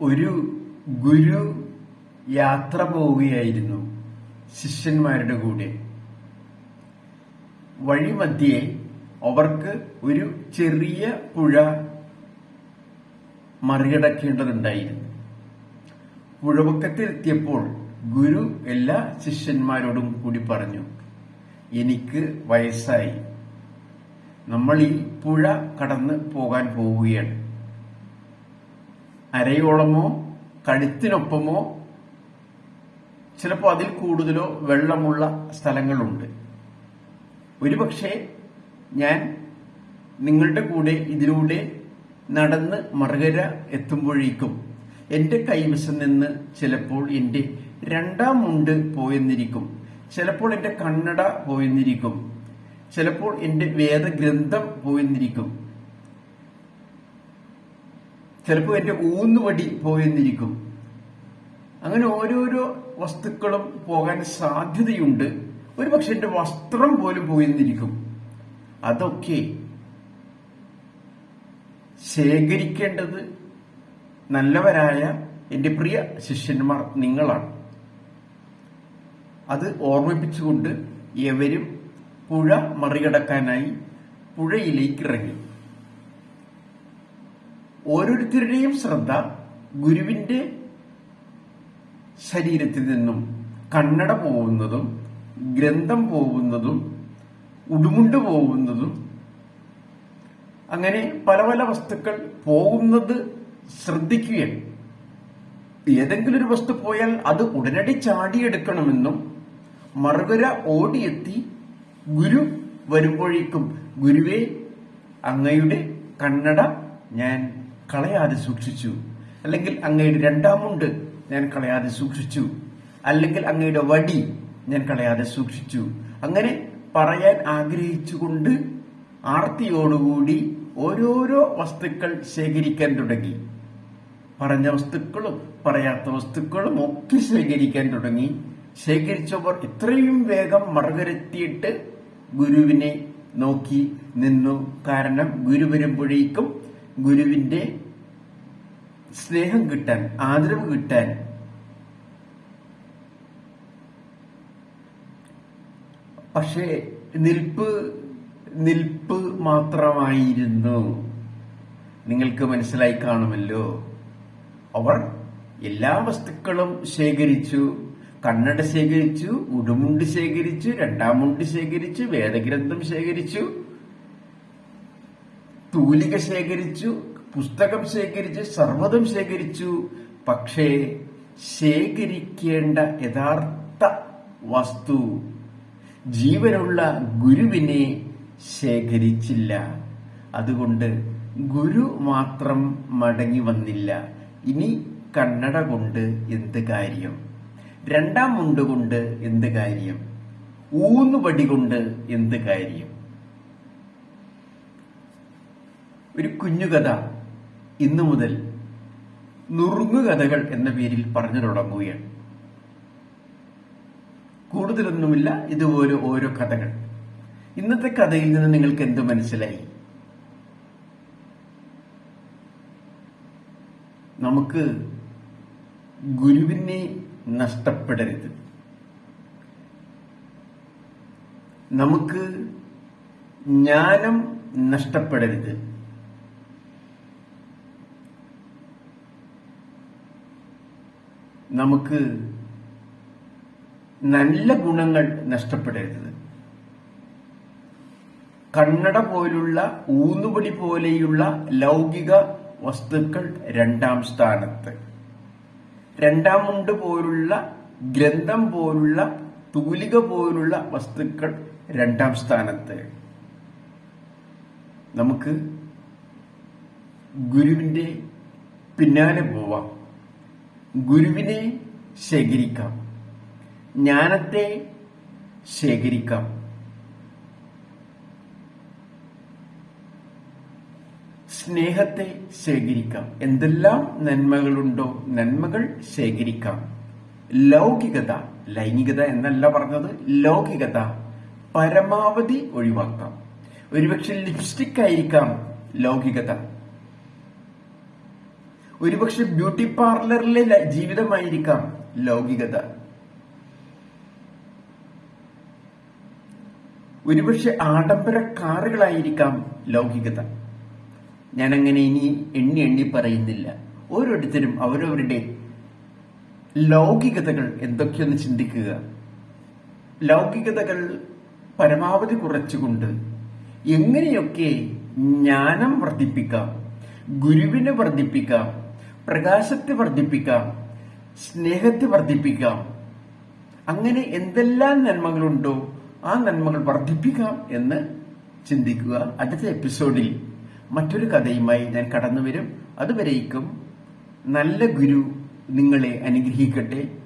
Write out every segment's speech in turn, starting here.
ഒരു ഗുരു യാത്ര പോവുകയായിരുന്നു ശിഷ്യന്മാരുടെ കൂടെ. വഴിമധ്യേ അവർക്ക് ഒരു ചെറിയ പുഴ മറികടക്കേണ്ടതുണ്ടായിരുന്നു. പുഴവക്കത്തിലെത്തിയപ്പോൾ ഗുരു എല്ലാ ശിഷ്യന്മാരോടും കൂടി പറഞ്ഞു എനിക്ക് വയസ്സായി. നമ്മൾ ഈ പുഴ കടന്ന് പോകാൻ പോവുകയാണ്. അരയോളമോ കഴുത്തിനൊപ്പമോ ചിലപ്പോൾ അതിൽ കൂടുതലോ വെള്ളമുള്ള സ്ഥലങ്ങളുണ്ട്. ഒരുപക്ഷെ ഞാൻ നിങ്ങളുടെ കൂടെ ഇതിലൂടെ നടന്ന് മറുകര എത്തുമ്പോഴേക്കും എന്റെ കൈവശം നിന്ന് ചിലപ്പോൾ എന്റെ രണ്ടാം മുണ്ട് പോയെന്നിരിക്കും. ചിലപ്പോൾ എന്റെ കണ്ണട പോയെന്നിരിക്കും. ചിലപ്പോൾ എന്റെ വേദഗ്രന്ഥം പോയെന്നിരിക്കും. ചിലപ്പോൾ എന്റെ ഊന്നുവടി പോയെന്നിരിക്കും. അങ്ങനെ ഓരോരോ വസ്തുക്കളും പോകാൻ സാധ്യതയുണ്ട്. ഒരുപക്ഷെ എന്റെ വസ്ത്രം പോലും പോയെന്നിരിക്കും. അതൊക്കെ ശേഖരിക്കേണ്ടത് നല്ലവരായ എന്റെ പ്രിയ ശിഷ്യന്മാർ നിങ്ങളാണ്. അത് ഓർമ്മിപ്പിച്ചുകൊണ്ട് എവരും പുഴ മറികടക്കാനായി പുഴയിലേക്ക് ഇറങ്ങി. ഓരോരുത്തരുടെയും ശ്രദ്ധ ഗുരുവിന്റെ ശരീരത്തിൽ നിന്നും കണ്ണട പോകുന്നതും ഗ്രന്ഥം പോകുന്നതും ഉടുമുണ്ട് പോകുന്നതും അങ്ങനെ പല പല വസ്തുക്കൾ പോകുന്നത് ശ്രദ്ധിക്കുകയാണ്. ഏതെങ്കിലും ഒരു വസ്തു പോയാൽ അത് ഉടനടി ചാടിയെടുക്കണമെന്നും മറുകര ഓടിയെത്തി ഗുരു വരുമ്പോഴേക്കും ഗുരുവേ അങ്ങയുടെ കണ്ണട ഞാൻ കളയാതെ സൂക്ഷിച്ചു. അല്ലെങ്കിൽ അങ്ങയുടെ രണ്ടാമുണ്ട് ഞാൻ കളയാതെ സൂക്ഷിച്ചു. അല്ലെങ്കിൽ അങ്ങയുടെ വടി ഞാൻ കളയാതെ സൂക്ഷിച്ചു. അങ്ങനെ പറയാൻ ആഗ്രഹിച്ചുകൊണ്ട് ആർത്തിയോടുകൂടി ഓരോരോ വസ്തുക്കൾ ശേഖരിക്കാൻ തുടങ്ങി. പറഞ്ഞ വസ്തുക്കളും പറയാത്ത വസ്തുക്കളും ഒക്കെ ശേഖരിക്കാൻ തുടങ്ങി. ശേഖരിച്ചവർ ഇത്രയും വേഗം മറുകരത്തിയിട്ട് ഗുരുവിനെ നോക്കി നിന്നു. കാരണം ഗുരു വരുമ്പോഴേക്കും ഗുരുവിന്റെ സ്നേഹം കിട്ടാൻ ആദരവ് കിട്ടാൻ പക്ഷേ നിൽപ്പ് നിൽപ്പ് മാത്രമായിരുന്നു. നിങ്ങൾക്ക് മനസ്സിലായി കാണുമല്ലോ. അവർ എല്ലാ വസ്തുക്കളും ശേഖരിച്ചു. കണ്ണട ശേഖരിച്ചു ഉടുമുണ്ട് ശേഖരിച്ചു രണ്ടാമുണ്ട് ശേഖരിച്ചു വേദഗ്രന്ഥം ശേഖരിച്ചു. തൂലിക ശേഖരിച്ചു പുസ്തകം ശേഖരിച്ചു സർവതം ശേഖരിച്ചു. പക്ഷേ ശേഖരിക്കേണ്ട യഥാർത്ഥ വസ്തു ജീവനുള്ള ഗുരുവിനെ ശേഖരിച്ചില്ല. അതുകൊണ്ട് ഗുരു മാത്രം മടങ്ങി വന്നില്ല. ഇനി കണ്ണട കൊണ്ട് എന്ത് കാര്യം? രണ്ടാം മുണ്ട് കൊണ്ട് എന്ത് കാര്യം? ഊന്നുപടി കൊണ്ട് എന്ത് കാര്യം? ഒരു കുഞ്ഞുകഥ ഇന്നു മുതൽ നുറുങ്ങുകഥകൾ എന്ന പേരിൽ പറഞ്ഞു തുടങ്ങുകയാണ്. കൂടുതലൊന്നുമില്ല ഇതുപോലെ ഓരോ കഥകൾ. ഇന്നത്തെ കഥയിൽ നിന്ന് നിങ്ങൾക്ക് എന്ത് മനസ്സിലായി? നമുക്ക് ഗുരുവിനെ നഷ്ടപ്പെടരുത്. നമുക്ക് ജ്ഞാനം നഷ്ടപ്പെടരുത്. നമുക്ക് നല്ല ഗുണങ്ങൾ നഷ്ടപ്പെടരുത്. കണ്ണട പോലുള്ള ഊന്നുപടി പോലെയുള്ള ലൗകിക വസ്തുക്കൾ രണ്ടാം സ്ഥാനത്ത്. രണ്ടാം മുണ്ട് പോലുള്ള ഗ്രന്ഥം പോലുള്ള തൂലിക പോലുള്ള വസ്തുക്കൾ രണ്ടാം സ്ഥാനത്ത്. നമുക്ക് ഗുരുവിന്റെ പിന്നാലെ പോവാം. ഗുരുവിനെ ശേഖരിക്കാം. ജ്ഞാനത്തെ ശേഖരിക്കാം. സ്നേഹത്തെ ശേഖരിക്കാം. എന്തെല്ലാം നന്മകളുണ്ടോ നന്മകൾ ശേഖരിക്കാം. ലൗകികത ലൈംഗികത എന്നല്ല പറഞ്ഞത് ലൗകികത പരമാവധി ഒഴിവാക്കാം. ഒരുപക്ഷെ ലിപ്സ്റ്റിക് ആയിരിക്കാം ലൗകികത. ഒരുപക്ഷെ ബ്യൂട്ടി പാർലറിലെ ജീവിതമായിരിക്കാം ലൗകികത. ഒരുപക്ഷെ ആഡംബര കാറുകളായിരിക്കാം ലൗകികത. ഞാനങ്ങനെ ഇനി എണ്ണി എണ്ണി പറയുന്നില്ല. ഓരോരുത്തരും അവരവരുടെ ലൗകികതകൾ എന്തൊക്കെയെന്ന് ചിന്തിക്കുക. ലൗകികതകൾ പരമാവധി കുറച്ചുകൊണ്ട് എങ്ങനെയൊക്കെ ജ്ഞാനം വർദ്ധിപ്പിക്കാം ഗുരുവിനെ വർദ്ധിപ്പിക്കാം പ്രകാശത്തെ വർദ്ധിപ്പിക്കാം സ്നേഹത്തെ വർദ്ധിപ്പിക്കാം. അങ്ങനെ എന്തെല്ലാം നന്മകളുണ്ടോ ആ നന്മകൾ വർദ്ധിപ്പിക്കാം എന്ന് ചിന്തിക്കുക അടുത്ത എപ്പിസോഡിൽ മറ്റൊരു കഥയുമായി ഞാൻ കടന്നു വരും. അതുവരേക്കും നല്ല ഗുരു നിങ്ങളെ അനുഗ്രഹിക്കട്ടെ.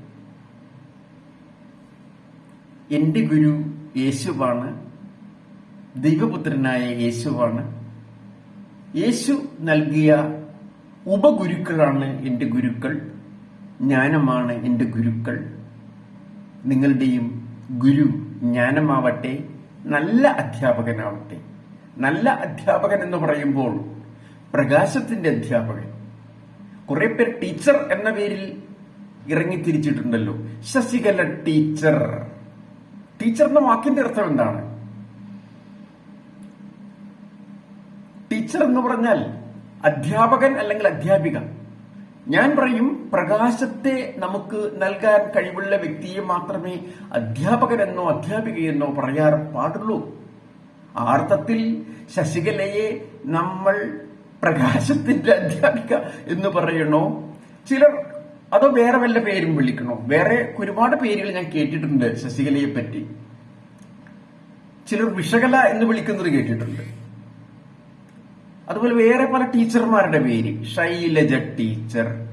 എന്റെ ഗുരു യേശുവാണ്. ദൈവപുത്രനായ യേശുവാണ്. യേശു നൽകിയ ഉപഗുരുക്കളാണ് എന്റെ ഗുരുക്കൾ ജ്ഞാനമാണ് എന്റെ ഗുരുക്കൾ. നിങ്ങളുടെയും ഗുരു ജ്ഞാനമാവട്ടെ നല്ല അധ്യാപകനാവട്ടെ. നല്ല അധ്യാപകൻ എന്ന് പറയുമ്പോൾ പ്രകാശത്തിന്റെ അധ്യാപകൻ. കുറെ പേർ ടീച്ചർ എന്ന പേരിൽ ഇറങ്ങി തിരിച്ചിട്ടുണ്ടല്ലോ. ശശികല ടീച്ചർ. ടീച്ചർ എന്ന വാക്കിന്റെ അർത്ഥം എന്താണ്? ടീച്ചർ എന്ന് പറഞ്ഞാൽ അധ്യാപകൻ അല്ലെങ്കിൽ അധ്യാപിക. ഞാൻ പറയും പ്രകാശത്തെ നമുക്ക് നൽകാൻ കഴിവുള്ള വ്യക്തിയെ മാത്രമേ അധ്യാപകനെന്നോ അധ്യാപികയെന്നോ പറയാൻ പാടുള്ളൂ. ആർത്ഥത്തിൽ ശശികലയെ നമ്മൾ പ്രകാശത്തിന്റെ അധ്യാപിക എന്ന് പറയണോ? ചിലർ അതോ വേറെ വല്ല പേരും വിളിക്കണോ? വേറെ ഒരുപാട് പേരുകൾ ഞാൻ കേട്ടിട്ടുണ്ട് ശശികലയെ പറ്റി ചിലർ വിഷകല എന്ന് വിളിക്കുന്നത് കേട്ടിട്ടുണ്ട്. അതുപോലെ വേറെ പല ടീച്ചർമാരുടെ പേര്. Shailaja teacher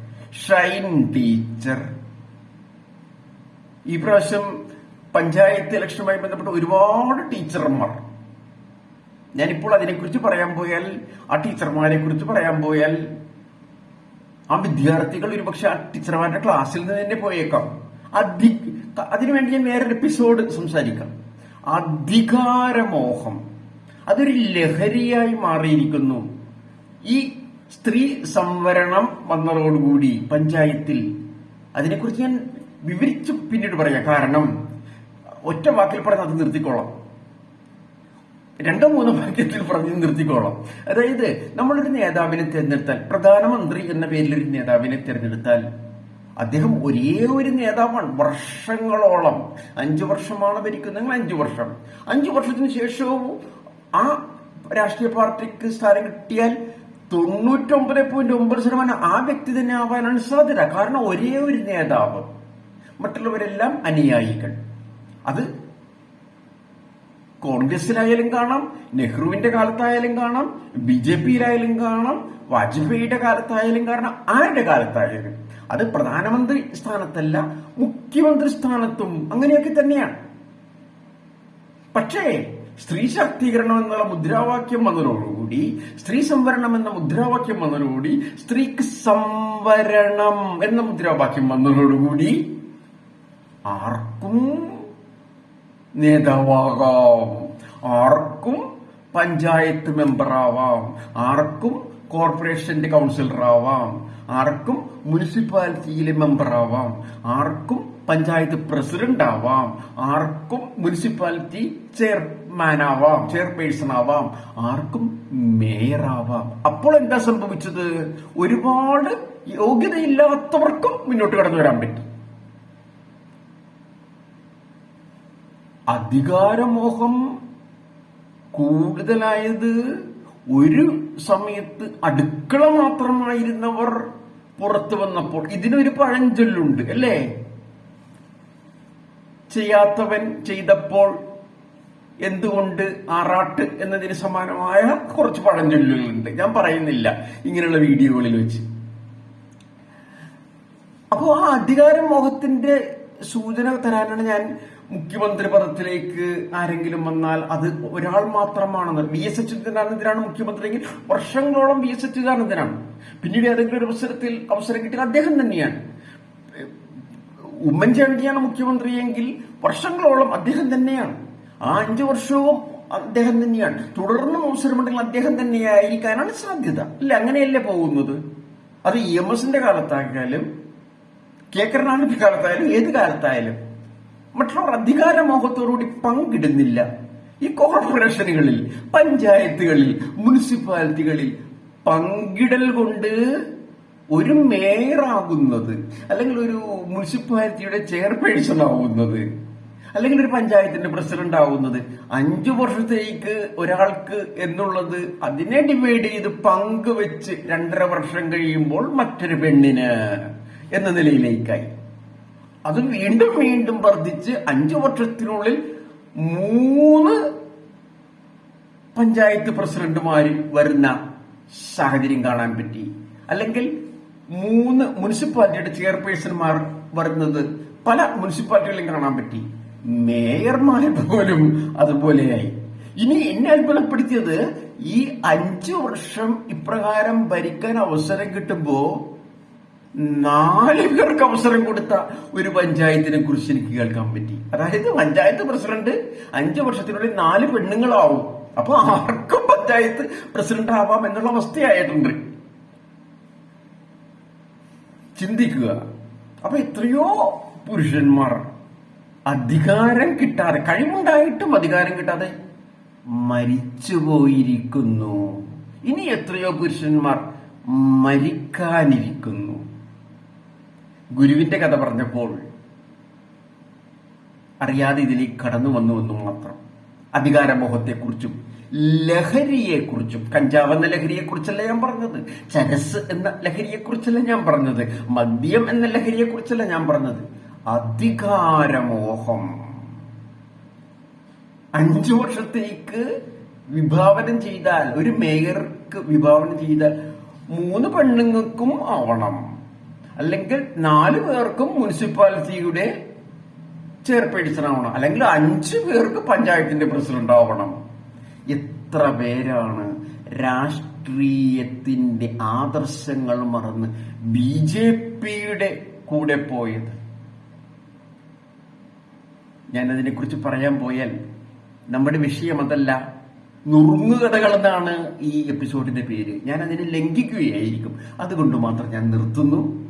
Shine teacher. ഈ പ്രാവശ്യം പഞ്ചായത്ത് ഇലക്ഷനുമായി ബന്ധപ്പെട്ട ഒരുപാട് ടീച്ചർമാർ. ഞാനിപ്പോൾ അതിനെക്കുറിച്ച് പറയാൻ പോയാൽ ആ ടീച്ചർമാരെ കുറിച്ച് പറയാൻ പോയാൽ ആ വിദ്യാർത്ഥികൾ ഒരുപക്ഷെ ആ ടീച്ചർമാരുടെ ക്ലാസ്സിൽ നിന്ന് തന്നെ പോയേക്കാം. അധി അതിനുവേണ്ടി ഞാൻ വേറൊരു എപ്പിസോഡ് സംസാരിക്കാം. അധികാരമോഹം. അതൊരു ലഹരിയായി മാറിയിരിക്കുന്നു. ഈ സ്ത്രീ സംവരണം വന്നതോടുകൂടി പഞ്ചായത്തിൽ അതിനെക്കുറിച്ച് ഞാൻ വിവരിച്ച് പിന്നീട് പറയാം. കാരണം ഒറ്റ വാക്കിൽ പറഞ്ഞ് അത് നിർത്തിക്കോളാം. രണ്ടോ മൂന്നോ വാക്യത്തിൽ പറഞ്ഞ് നിർത്തിക്കോളാം. അതായത് നമ്മളൊരു നേതാവിനെ തിരഞ്ഞെടുത്താൽ പ്രധാനമന്ത്രി എന്ന പേരിൽ ഒരു നേതാവിനെ തിരഞ്ഞെടുത്താൽ അദ്ദേഹം ഒരേ ഒരു നേതാവാണ്. വർഷങ്ങളോളം. അഞ്ചു വർഷമാണ് ഭരിക്കുന്നതെങ്കിൽ അഞ്ചു വർഷം. അഞ്ചു വർഷത്തിന് ശേഷവും ആ രാഷ്ട്രീയ പാർട്ടിക്ക് സ്ഥാനം കിട്ടിയാൽ തൊണ്ണൂറ്റൊമ്പത് പോയിന്റ് ഒമ്പത് ശതമാനം ആ വ്യക്തി തന്നെ ആവാനാണ് സാധ്യത. കാരണം ഒരേ ഒരു നേതാവ് മറ്റുള്ളവരെല്ലാം അനുയായികൾ. അത് കോൺഗ്രസിലായാലും കാണാം നെഹ്റുവിന്റെ കാലത്തായാലും കാണാം ബി ജെ പിയിലായാലും കാണാം വാജ്പേയിയുടെ കാലത്തായാലും കാരണം ആരുടെ കാലത്തായാലും. അത് പ്രധാനമന്ത്രി സ്ഥാനത്തല്ല മുഖ്യമന്ത്രി സ്ഥാനത്തും അങ്ങനെയൊക്കെ തന്നെയാണ്. പക്ഷേ സ്ത്രീ ശാക്തീകരണം എന്നുള്ള മുദ്രാവാക്യം വന്നതോടുകൂടി സ്ത്രീ സംവരണം എന്ന മുദ്രാവാക്യം വന്നതോടുകൂടി സ്ത്രീക്ക് സംവരണം എന്ന മുദ്രാവാക്യം വന്നതോടുകൂടി ആർക്കും നേതാവാകാം. ആർക്കും പഞ്ചായത്ത് മെമ്പറാവാം. ആർക്കും കോർപ്പറേഷന്റെ കൗൺസിലറാവാം. ആർക്കും മുനിസിപ്പാലിറ്റിയിലെ മെമ്പറാവാം. ആർക്കും പഞ്ചായത്ത് പ്രസിഡന്റ് ആവാം ആർക്കും മുനിസിപ്പാലിറ്റി ചെയർമാൻ ആവാം ചെയർപേഴ്സൺ ആവാം ആർക്കും മേയർ ആവാം അപ്പോൾ എന്താ സംഭവിച്ചത്? ഒരുപാട് യോഗ്യതയില്ലാത്തവർക്കും മുന്നോട്ട് കടന്നു വരാൻ പറ്റും. അധികാരമോഹം കൂടുതലായത് ഒരു സമയത്ത് അടുക്കള മാത്രമായിരുന്നവർ പുറത്തു വന്നപ്പോൾ. ഇതിനൊരു പഴഞ്ചൊല്ലുണ്ട് അല്ലേ? ചെയ്യാത്തവൻ ചെയ്തപ്പോൾ എന്തുകൊണ്ട് ആറാട്ട് എന്നതിന് സമാനമായ കുറച്ച് പഴഞ്ചൊല്ലുകളുണ്ട്. ഞാൻ പറയുന്നില്ല ഇങ്ങനെയുള്ള വീഡിയോകളിൽ വെച്ച്. അപ്പോൾ ആ അധികാരമോഹത്തിന്റെ സൂചന തരാനാണ് ഞാൻ മുഖ്യമന്ത്രി പദത്തിലേക്ക് ആരെങ്കിലും വന്നാൽ അത് ഒരാൾ മാത്രമാണെന്ന്. വി എസ് അച്യുതാനന്ദനാണ് മുഖ്യമന്ത്രി എങ്കിൽ വർഷങ്ങളോളം വി എസ് അച്യുതാനന്ദനാണ്. പിന്നീട് ഏതെങ്കിലും ഒരു അവസരത്തിൽ അവസരം കിട്ടിയത് അദ്ദേഹം തന്നെയാണ്. ഉമ്മൻചാണ്ടിയാണ് മുഖ്യമന്ത്രിയെങ്കിൽ വർഷങ്ങളോളം അദ്ദേഹം തന്നെയാണ്. ആ അഞ്ചു വർഷവും അദ്ദേഹം തന്നെയാണ്. തുടർന്ന് അവസരമുണ്ടെങ്കിൽ അദ്ദേഹം തന്നെയായിരിക്കാനാണ് സാധ്യത. അല്ല? അങ്ങനെയല്ലേ പോകുന്നത്? അത് ഇ എം എസിന്റെ കാലത്തായാലും കെ കരുണാനിധി കാലത്തായാലും ഏത് കാലത്തായാലും മറ്റുള്ളവർ അധികാരമോഹത്തോടുകൂടി പങ്കിടുന്നില്ല. ഈ കോർപ്പറേഷനുകളിൽ പഞ്ചായത്തുകളിൽ മുനിസിപ്പാലിറ്റികളിൽ പങ്കിടൽ കൊണ്ട് ഒരു മേയറാകുന്നത് അല്ലെങ്കിൽ ഒരു മുനിസിപ്പാലിറ്റിയുടെ ചെയർപേഴ്സൺ ആവുന്നത് അല്ലെങ്കിൽ ഒരു പഞ്ചായത്തിന്റെ പ്രസിഡന്റ് ആവുന്നത് അഞ്ചു വർഷത്തേക്ക് ഒരാൾക്ക് എന്നുള്ളത് അതിനെ ഡിവൈഡ് ചെയ്ത് പങ്കുവെച്ച് രണ്ടര വർഷം കഴിയുമ്പോൾ മറ്റൊരു പെണ്ണിന് എന്ന നിലയിലേക്കായി. അത് വീണ്ടും വീണ്ടും വർദ്ധിച്ച് അഞ്ചു വർഷത്തിനുള്ളിൽ മൂന്ന് പഞ്ചായത്ത് പ്രസിഡന്റുമാര് വരുന്ന സാഹചര്യം കാണാൻ പറ്റി. അല്ലെങ്കിൽ മൂന്ന് മുനിസിപ്പാലിറ്റിയുടെ ചെയർപേഴ്സൺമാർ വരുന്നത് പല മുനിസിപ്പാലിറ്റികളിലും കാണാൻ പറ്റി. മേയർമാർ പോലും അതുപോലെയായി. ഇനി എന്നെ അത്ഭുതപ്പെടുത്തിയത് ഈ അഞ്ചു വർഷം ഇപ്രകാരം ഭരിക്കാൻ അവസരം കിട്ടുമ്പോ നാല് പേർക്ക് അവസരം കൊടുത്ത ഒരു പഞ്ചായത്തിനെ കുറിച്ച് എനിക്ക് കേൾക്കാൻ പറ്റി. അതായത് പഞ്ചായത്ത് പ്രസിഡന്റ് അഞ്ചു വർഷത്തിനുള്ളിൽ നാല് പെണ്ണുങ്ങളാവും. അപ്പൊ ആർക്കും പഞ്ചായത്ത് പ്രസിഡന്റ് ആവാം എന്നുള്ള അവസ്ഥയായിട്ടുണ്ട്. ചിന്തിക്കുക. അപ്പൊ എത്രയോ പുരുഷന്മാർ അധികാരം കിട്ടാതെ കഴിവുണ്ടായിട്ടും അധികാരം കിട്ടാതെ മരിച്ചു പോയിരിക്കുന്നു ഇനി എത്രയോ പുരുഷന്മാർ മരിക്കാനിരിക്കുന്നു. ഗുരുവിന്റെ കഥ പറഞ്ഞപ്പോൾ അറിയാതെ ഇതിലേക്ക് കടന്നു വന്നു എന്നു മാത്രം. അധികാരമോഹത്തെക്കുറിച്ചും ലഹരിയെക്കുറിച്ചും കഞ്ചാവ് എന്ന ലഹരിയെക്കുറിച്ചല്ല ഞാൻ പറഞ്ഞത് ചരസ് എന്ന ലഹരിയെക്കുറിച്ചല്ല ഞാൻ പറഞ്ഞത് മദ്യം എന്ന ലഹരിയെക്കുറിച്ചല്ല ഞാൻ പറഞ്ഞത്. അധികാരമോഹം. അഞ്ചു വർഷത്തേക്ക് വിഭാവനം ചെയ്താൽ ഒരു മേയർക്ക് വിഭാവനം ചെയ്താൽ മൂന്ന് പെണ്ണുങ്ങൾക്കും ആവണം. അല്ലെങ്കിൽ നാല് പേർക്കും മുനിസിപ്പാലിറ്റിയുടെ ചെയർപേഴ്സൺ ആവണം. അല്ലെങ്കിൽ അഞ്ചു പേർക്ക് പഞ്ചായത്തിന്റെ പ്രസിഡന്റ് ആവണം. എത്ര പേരാണ് രാഷ്ട്രീയത്തിന്റെ ആദർശങ്ങൾ മറന്ന് ബി ജെ പിയുടെ കൂടെ പോയത്? ഞാൻ അതിനെക്കുറിച്ച് പറയാൻ പോയാൽ നമ്മുടെ വിഷയം അതല്ല നുറുങ്ങുകഥകൾ എന്നാണ് ഈ എപ്പിസോഡിന്റെ പേര്. ഞാൻ അതിനെ ലംഘിക്കുകയായിരിക്കും. അതുകൊണ്ട് മാത്രം ഞാൻ നിർത്തുന്നു.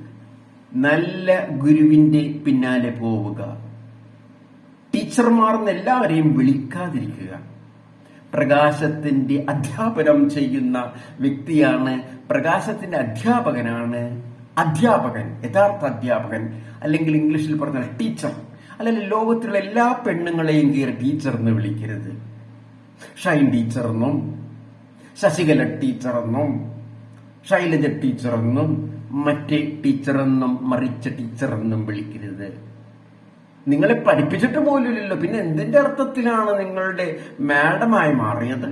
നല്ല ഗുരുവിന്റെ പിന്നാലെ പോവുക. ടീച്ചർമാർ എല്ലാവരെയും വിളിക്കാതിരിക്കുക. പ്രകാശത്തിന്റെ അധ്യാപനം ചെയ്യുന്ന വ്യക്തിയാണ് പ്രകാശത്തിന്റെ അധ്യാപകനാണ് അധ്യാപകൻ യഥാർത്ഥ അധ്യാപകൻ അല്ലെങ്കിൽ ഇംഗ്ലീഷിൽ പറഞ്ഞാൽ ടീച്ചർ. അല്ലെങ്കിൽ ലോകത്തിലുള്ള എല്ലാ പെണ്ണുങ്ങളെയും കയറി ടീച്ചർ എന്ന് വിളിക്കരുത്. ഷൈൻ ടീച്ചർ എന്നും ശശികല ടീച്ചർ എന്നും ശൈലജ ടീച്ചർ എന്നും മറ്റേ ടീച്ചർ എന്നും മറിച്ച ടീച്ചർ എന്നും വിളിക്കരുത്. നിങ്ങളെ പഠിപ്പിച്ചിട്ട് പോലുമില്ലല്ലോ പിന്നെ എന്തിന്റെ അർത്ഥത്തിലാണ് നിങ്ങളുടെ മാഡമായി മാറിയത്?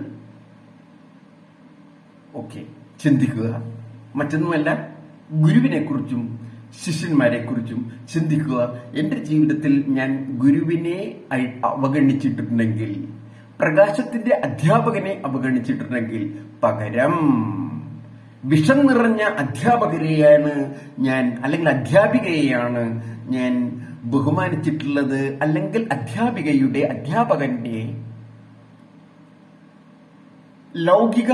ഓക്കെ ചിന്തിക്കുക. മറ്റൊന്നുമല്ല ഗുരുവിനെ കുറിച്ചും ശിഷ്യന്മാരെ കുറിച്ചും ചിന്തിക്കുക. എന്റെ ജീവിതത്തിൽ ഞാൻ ഗുരുവിനെ അവഗണിച്ചിട്ടുണ്ടെങ്കിൽ പ്രകാശത്തിന്റെ അധ്യാപകനെ അവഗണിച്ചിട്ടുണ്ടെങ്കിൽ പകരം വിഷം നിറഞ്ഞ അധ്യാപകരെയാണ് ഞാൻ അല്ലെങ്കിൽ അധ്യാപികയെയാണ് ഞാൻ ബഹുമാനിച്ചിട്ടുള്ളത്. അല്ലെങ്കിൽ അധ്യാപികയുടെ അധ്യാപകന്റെ ലൗകിക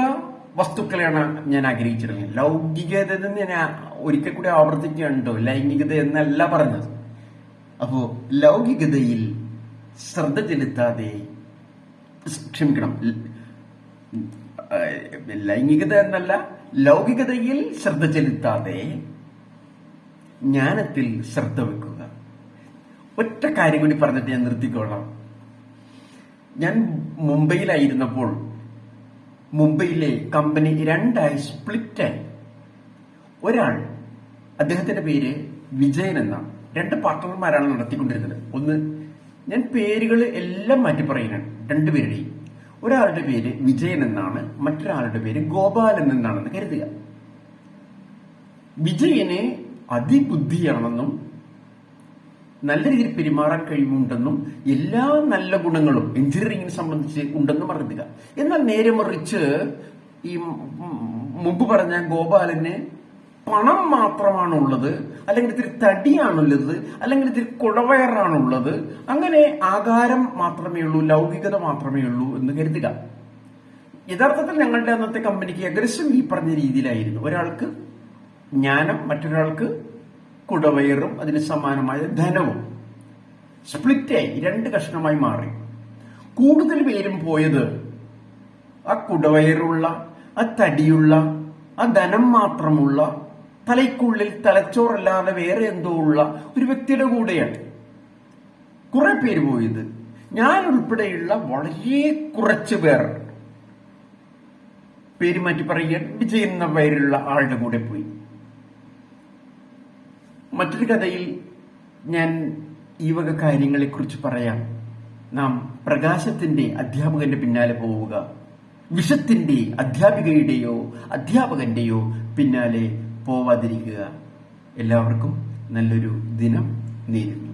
വസ്തുക്കളെയാണ് ഞാൻ ആഗ്രഹിച്ചിരുന്നത്. ലൗകികത ഞാൻ ഒരിക്കൽ കൂടി ആവർത്തിക്കുകയുണ്ടോ ലൈംഗികത എന്നല്ല പറഞ്ഞത്. അപ്പോ ലൗകികതയിൽ ശ്രദ്ധ ചെലുത്താതെ ക്ഷമിക്കണം. ലൈംഗികത എന്നല്ല ലൗകികതയിൽ ശ്രദ്ധ ചെലുത്താതെ ജ്ഞാനത്തിൽ ശ്രദ്ധ വെക്കുക. ഒറ്റ കാര്യം കൂടി പറഞ്ഞിട്ട് ഞാൻ നിർത്തിക്കോളാം. ഞാൻ മുംബൈയിലായിരുന്നപ്പോൾ മുംബൈയിലെ കമ്പനി രണ്ടായി സ്പ്ലിറ്റായി. ഒരാൾ അദ്ദേഹത്തിന്റെ പേര് വിജയൻ എന്നാണ് രണ്ട് പാർട്ട്ണർമാരാണ് നടത്തിക്കൊണ്ടിരുന്നത്. ഒന്ന് ഞാൻ പേരുകൾ എല്ലാം മാറ്റി പറയുന്നുണ്ട് രണ്ടുപേരുടെയും ഒരാളുടെ പേര് വിജയൻ എന്നാണ് മറ്റൊരാളുടെ പേര് ഗോപാലൻ എന്നാണെന്ന് കരുതുക. വിജയന് അതിബുദ്ധിയാണെന്നും നല്ല രീതിയിൽ പെരുമാറാൻ കഴിവുണ്ടെന്നും എല്ലാ നല്ല ഗുണങ്ങളും എഞ്ചിനീയറിംഗിനെ സംബന്ധിച്ച് ഉണ്ടെന്നും പറഞ്ഞില്ല എന്നാൽ നേരെ മറിച്ച് ഈ മുമ്പ് പറഞ്ഞ ഗോപാലന് പണം മാത്രമാണുള്ളത് അല്ലെങ്കിൽ ഇത്തിരി തടിയാണുള്ളത് അല്ലെങ്കിൽ ഇത്തിരി കുടവയറാണുള്ളത് അങ്ങനെ ആകാരം മാത്രമേ ഉള്ളൂ ലൗകികത മാത്രമേ ഉള്ളൂ എന്ന് കരുതുക. യഥാർത്ഥത്തിൽ ഞങ്ങളുടെ അന്നത്തെ കമ്പനിക്ക് ഏകദേശം ഈ പറഞ്ഞ രീതിയിലായിരുന്നു. ഒരാൾക്ക് ജ്ഞാനം മറ്റൊരാൾക്ക് കുടവയറും അതിന് സമാനമായ ധനവും. സ്പ്ലിറ്റായി രണ്ട് കഷ്ണമായി മാറി. കൂടുതൽ പേരും പോയത് ആ കുടവയറുള്ള ആ തടിയുള്ള ആ ധനം മാത്രമുള്ള തലയ്ക്കുള്ളിൽ തലച്ചോറല്ലാതെ വേറെ എന്തോ ഉള്ള ഒരു വ്യക്തിയുടെ കൂടെയാണ്. കുറെ പേര് പോയത്. ഞാൻ ഉൾപ്പെടെയുള്ള വളരെ കുറച്ച് പേർ. പേര് മാറ്റി പറയുക വിജയൻ എന്ന പേരുള്ള ആളുടെ കൂടെ പോയി. മറ്റൊരു കഥയിൽ ഞാൻ ഈ വക കാര്യങ്ങളെക്കുറിച്ച് പറയാം. നാം പ്രകാശത്തിന്റെ അധ്യാപകന്റെ പിന്നാലെ പോവുക. വിഷത്തിന്റെ അധ്യാപികയുടെയോ അധ്യാപകന്റെയോ പിന്നാലെ പോവാതിരിക്കുക. എല്ലാവർക്കും നല്ലൊരു ദിനം നേരുന്നു.